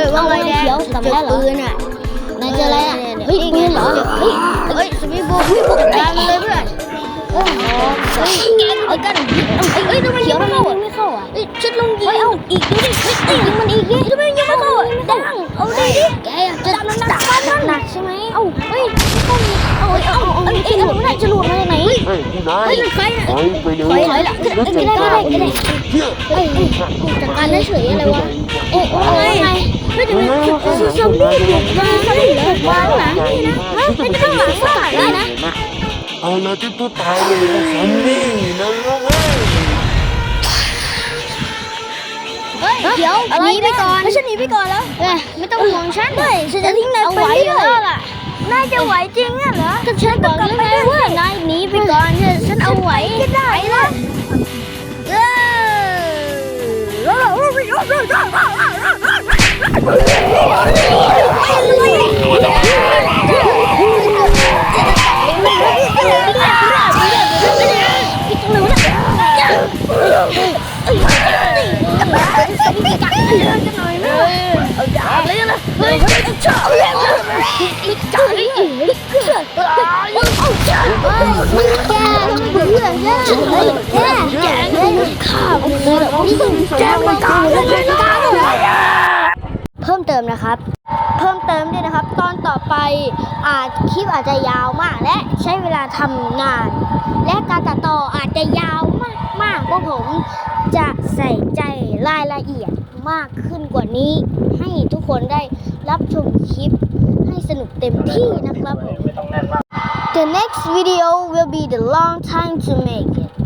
ฮ้ยว่าไงแดงเขียวกลับมาแล้วเหรอปืนอะนายเจออะไรอะเนี่ยเฮ้ยปืนเหรอเฮ้ยเฮ้ยสปีดโบ๊ทพวกการมาเลยเพื่อนเออเฮ้ยเอากันเอ้ยเอ้ยทำไมเขียวไม่เข้าอะไม่เข้าอะเฮ้ยชุดลงยิงเฮ้ยเอาอีกดูดิเฮ้ยยิงมันอีกดิทำไมยังไม่เข้าอะดังเอาดิดิแกอะจะหนักหนักหนักใช่ไหมเอ้าเฮ้ยต้องมีเอาเอาเอาเอาเอ้ยเอ้ยมันน่าจะหลุดมาจากไหนเฮ้ยคุณนายเฮ้ยมันใครน่ะไปไปเลยถอยถอยหลังก็ได้ก็ได้ก็ได้เที่ยเฮ้ยเอ้ยจัดการได้เฉยอะไรวะเอ้ยว่าไงเฮ้ยทำ ไมชุดซอมบี้บุกมาเขาได้บุกมาหลังนี่นะฮะไม่จะต้องหลังสักได้นะเอาละที่ตัวตายเลยนะซอมบี้นั่นแล้วเฮ้ยเดี๋ยวหนีไปก่อนไม่ใช่หนีไปก่อนแล้วเอ้ยไม่ต้องห่วงฉันเฮ้ยฉันจะทิ้งนายเอาไปไหวไม่อยู่ได้แล้วล่ะนายจะไหวจริงอะเหรอก็ฉันบอกแล้วไงว่านายหนีไปก่อนฉันเอาไหวก็ได้ไปละเออ แกทำไมเพื่อนแย่เฮ้ยแกแกเฮ้ยข้าผมเลยแบบนี่แกมันกลางเลยนะเพิ่ มเติมนะครับ เพิ่มเติมด้วยนะครับ ตอนต่อไปอาจคลิปอาจจะยาวมาก และใช้เวลาทำงาน และการตัดต่ออาจจะยาวมากมากเพราะผมจะใส่ใจรายละเอียดมากขึ้นกว่านี้ ให้ทุกคนได้รับชมคลิปให้สนุกเต็มที่นะครับผม The next video will be the long time to make it